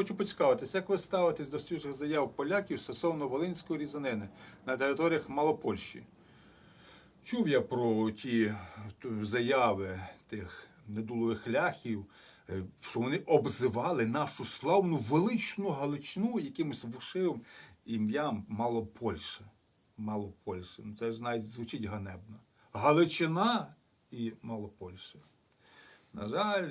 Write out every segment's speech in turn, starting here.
хочу поцікавитися, як ви ставитесь до свіжих заяв поляків стосовно волинської різанини на територіях Малопольщі? Чув я про ті заяви тих недулових ляхів, е, що вони обзивали нашу славну величну Галичину якимось вшивим ім'ям Малопольща. Малопольща. Ну, Це ж навіть звучить ганебно. Галичина і Малопольща. На жаль,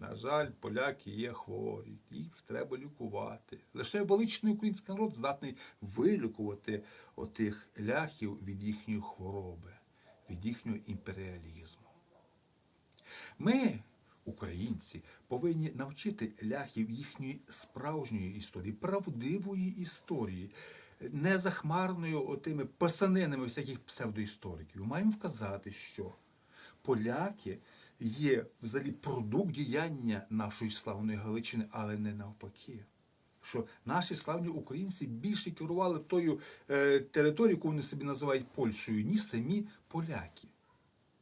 на жаль, поляки є хворі, їх треба лікувати. Лише величний український народ здатний вилікувати отих ляхів від їхньої хвороби, від їхнього імперіалізму. Ми, українці, повинні навчити ляхів їхньої справжньої історії, правдивої історії, не захмарною отими писанинами всяких псевдоісториків. Маємо вказати, що поляки є взагалі продукт діяння нашої славної Галичини, але не навпаки. Що наші славні українці більше керували тою е, територією, яку вони собі називають Польщею, ніж самі поляки,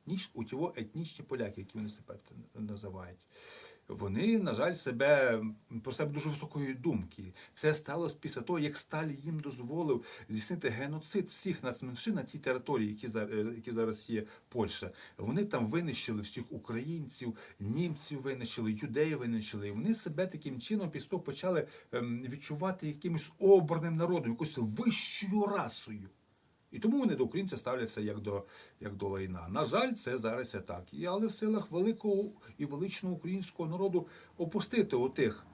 ніж у ті етнічні поляки, які вони себе називають. Вони, на жаль, себе про себе дуже високої думки. Це сталося після того, як Сталін їм дозволив здійснити геноцид всіх нацменшин на тій території, які зараз, які зараз є Польща. Вони там винищили всіх українців, німців винищили, юдеїв винищили. І вони себе таким чином після того почали ем, відчувати якимось обраним народом, якоюсь вищою расою. І тому вони до українця ставляться як до, як до лайна. На жаль, це зараз і так. І, але в силах великого і величного українського народу опустити отих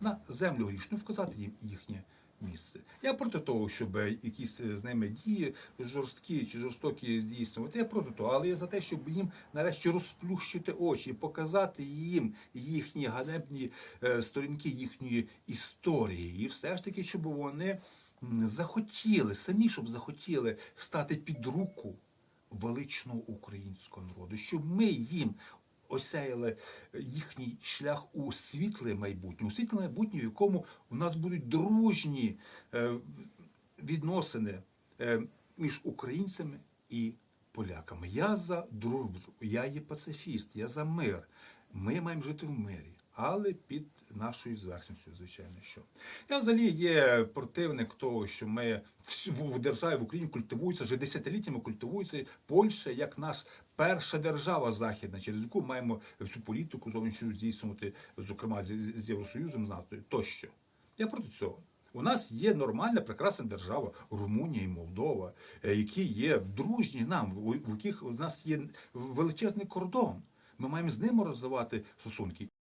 на землю грішну, вказати їм їхнє місце. Я проти того, щоб якісь з ними дії жорсткі чи жорстокі здійснювати. Я проти того, але я за те, щоб їм нарешті розплющити очі, показати їм їхні ганебні е, сторінки їхньої історії, і все ж таки, щоб вони захотіли, самі щоб захотіли стати під руку величного українського народу, щоб ми їм осяяли їхній шлях у світле майбутнє, у світле майбутнє, в якому у нас будуть дружні е, відносини е, між українцями і поляками. Я за дружбу, я є пацифіст, я за мир. Ми маємо жити в мирі, але під нашою зверхністю, звичайно, що я взагалі є противник того, що ми в в державі в Україні культивується вже десятиліттями культивується Польща як наш перша держава західна, через яку маємо всю політику зовнішню здійснювати, зокрема з, Євросоюзом, з НАТО тощо. Я проти цього. У нас є нормальна, прекрасна держава Румунія і Молдова, е, які є дружні нам, у яких у нас є величезний кордон. Ми маємо з ними розвивати стосунки.